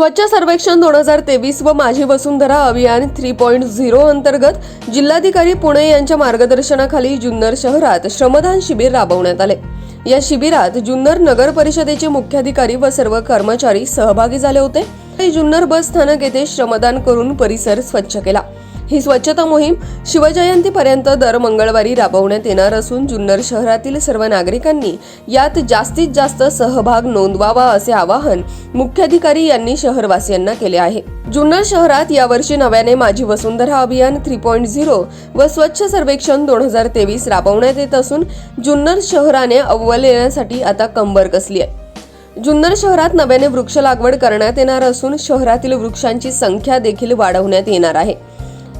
स्वच्छ सर्वेक्षण दोन हजार तेवीस व माझी वसुंधरा अभियान थ्री पॉईंट झिरो अंतर्गत जिल्हाधिकारी पुणे यांच्या मार्गदर्शनाखाली जुन्नर शहरात श्रमदान शिबिर राबवण्यात आले. या शिबिरात जुन्नर नगर परिषदेचे मुख्याधिकारी व सर्व कर्मचारी सहभागी झाले होते. जुन्नर बस स्थानक येथे श्रमदान करून परिसर स्वच्छ केला. ही स्वच्छता मोहीम शिवजयंतीपर्यंत दर मंगळवारी राबवण्यात येणार असून जुन्नर शहरातील सर्व नागरिकांनी यात जास्तीत जास्त सहभाग नोंदवावा असे आवाहन मुख्याधिकारी यांनी शहरवासियांना केले आहे. जुन्नर शहरात यावर्षी नव्याने माझी वसुंधरा अभियान थ्री पॉईंट झिरो व स्वच्छ सर्वेक्षण दोन हजार तेवीस राबवण्यात येत असून जुन्नर शहराने अव्वल येण्यासाठी आता कंबर कसली आहे. जुन्नर शहरात नव्याने वृक्ष लागवड करण्यात येणार असून शहरातील वृक्षांची संख्या देखील वाढवण्यात येणार आहे.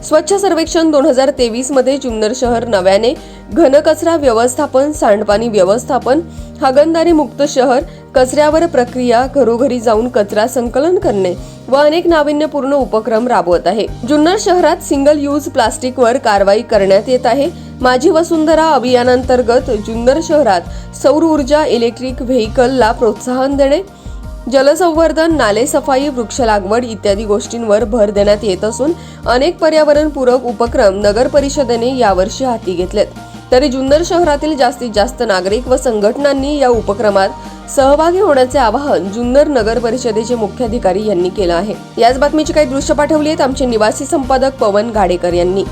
स्वच्छ सर्वेक्षण दोन हजार तेवीसमध्ये जुन्नर शहर नव्याने घनकचरा व्यवस्थापन सांडपाणी व्यवस्थापन हागणदारी मुक्त शहर कचऱ्यावर प्रक्रिया घरोघरी जाऊन कचरा संकलन करणे व अनेक नाविन्यपूर्ण उपक्रम राबवत आहे. जुन्नर शहरात सिंगल यूज प्लास्टिकवर कारवाई करण्यात येत आहे. माझी वसुंधरा अभियानांतर्गत जुन्नर शहरात सौर ऊर्जा इलेक्ट्रिक व्हेकलला प्रोत्साहन देणे जलसंवर्धन नाले सफाई वृक्ष लागवड इत्यादी गोष्टींवर भर देण्यात येत असून अनेक पर्यावरणपूरक उपक्रम नगर परिषदेने यावर्षी हाती घेतलेत. तरी जुन्नर शहरातील जास्तीत जास्त नागरिक व संघटनांनी या उपक्रमात सहभागी होण्याचे आवाहन जुन्नर नगर परिषदेचे मुख्याधिकारी यांनी केलं आहे. याच बातमीची काही दृश्य पाठवली आहेत आमचे निवासी संपादक पवन गाडेकर यांनी.